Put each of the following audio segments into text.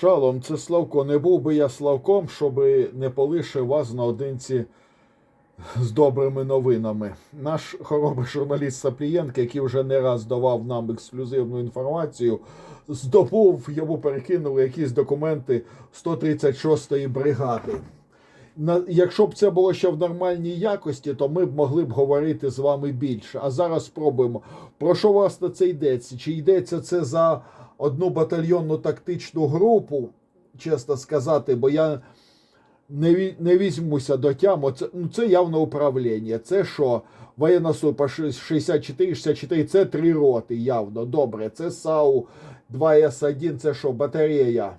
Шалом, це Славко. Не був би я Славком, щоби не полишив вас наодинці з добрими новинами. Наш хоробрий журналіст Саплієнко, який вже не раз давав нам ексклюзивну інформацію, здобув, йому перекинули якісь документи 136-ї бригади. Якщо б це було ще в нормальній якості, то ми б могли б говорити з вами більше. А зараз спробуємо. Про що власне це йдеться? Чи йдеться це за одну батальйонну тактичну групу, чесно сказати, бо я не, не візьмуся до тями. Це, ну, це явно управління. Це що? Воєнна супа 64-64, це три роти, явно. Добре. Це САУ 2С1, це що? Батарея.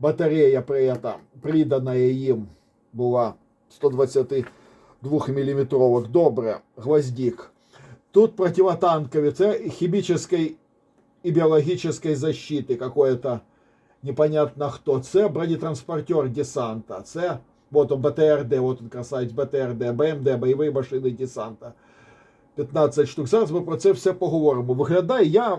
Батарея при этом, придана їм була 122 мм. Добре, гвоздик. Тут противотанкові, це хімічної і біологічної защити какое-то непонятно хто. Це бронетранспортер десанта. Це вот он БТРД, вот он красавець БТРД, БМД, бойові машини десанта. 15 штук. Зараз ми про це все поговоримо. Виглядає, я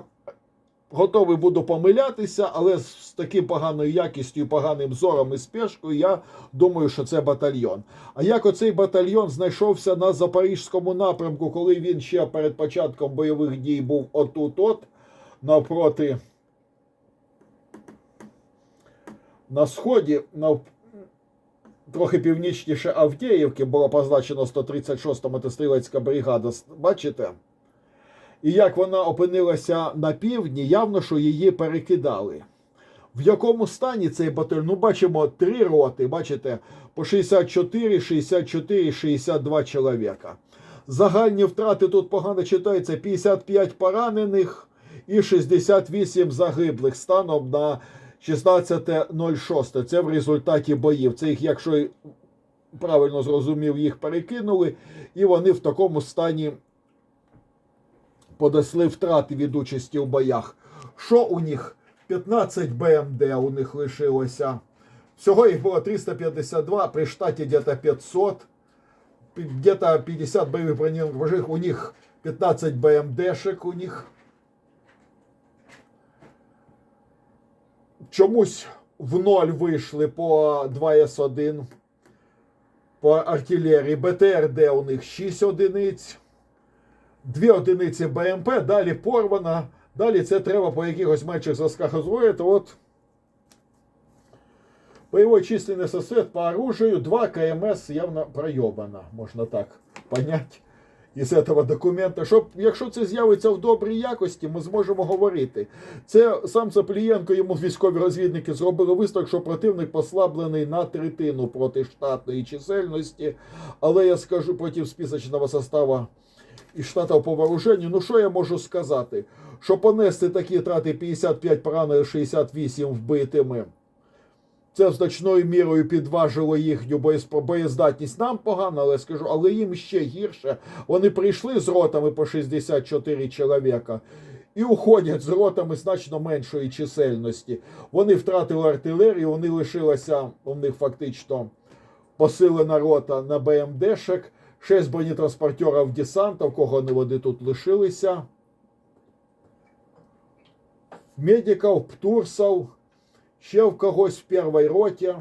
готовий буду помилятися, але з таким поганою якістю, поганим зором і спешкою, я думаю, що це батальйон. А як оцей батальйон знайшовся на запорізькому напрямку, коли він ще перед початком бойових дій був отут-от, навпроти на сході, на трохи північніше Авдіївки було позначено 136-та мотострілецька бригада. Бачите? І як вона опинилася на півдні, явно, що її перекидали. В якому стані цей батальйон? Ну, бачимо три роти, бачите, по 64, 64, 62 чоловіка. Загальні втрати тут погано читаються: 55 поранених і 68 загиблих станом на 16.06. Це в результаті боїв. Це їх, якщо правильно зрозумів, їх перекинули, і вони в такому стані понесли втрати від участі у боях. Що у них? 15 БМД у них лишилося. Всього їх було 352, при штаті где-то 500. Где-то 50 бойових броневых, у них 15 БМДшек у них. Чомусь в ноль вийшли по 2С1 по артилерії. БТРД у них 6 одиниць. Дві одиниці БМП, далі порвана. Далі це треба по якихось менших зразках озброїти. От боевой численный сосед по оружию 2 КМС явно проебана, можна так понять із этого документа. Щоб, якщо це з'явиться в добрій якості, ми зможемо говорити. Це сам Цаплієнко, йому військові розвідники зробили висновок, що противник послаблений на третину проти штатної чисельності. Але я скажу проти списочного составу і штатів по вооруженню. Ну що я можу сказати? Що понести такі трати 55 поранених, 68 вбитими. Це значною мірою підважило їхню боєздатність. Нам погано, але скажу, але їм ще гірше. Вони прийшли з ротами по 64 чоловіка і уходять з ротами значно меншої чисельності. Вони втратили артилерію, вони лишилися у них фактично посилена рота на БМДшек, 6 бронетранспортерів десанта, в кого вони тут лишилися. Медиків, птурсів, ще в когось в першій роті.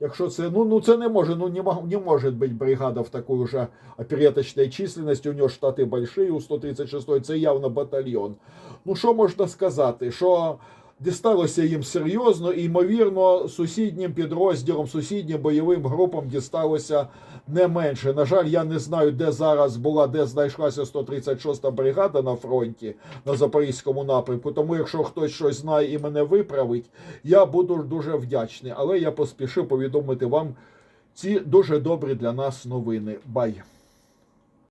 Якщо це, ну, ну це не може, ну не, не може бути бригада в такой уже опереточной численности, у нього штати большие, у 136-ї, це явно батальйон. Ну що можна сказати? Що дісталося їм серйозно і, ймовірно, сусіднім підрозділом, сусіднім бойовим групам дісталося не менше. На жаль, я не знаю, де зараз була, де знайшлася 136-та бригада на фронті на Запорізькому напрямку. Тому, якщо хтось щось знає і мене виправить, я буду дуже вдячний. Але я поспішив повідомити вам ці дуже добрі для нас новини. Бай!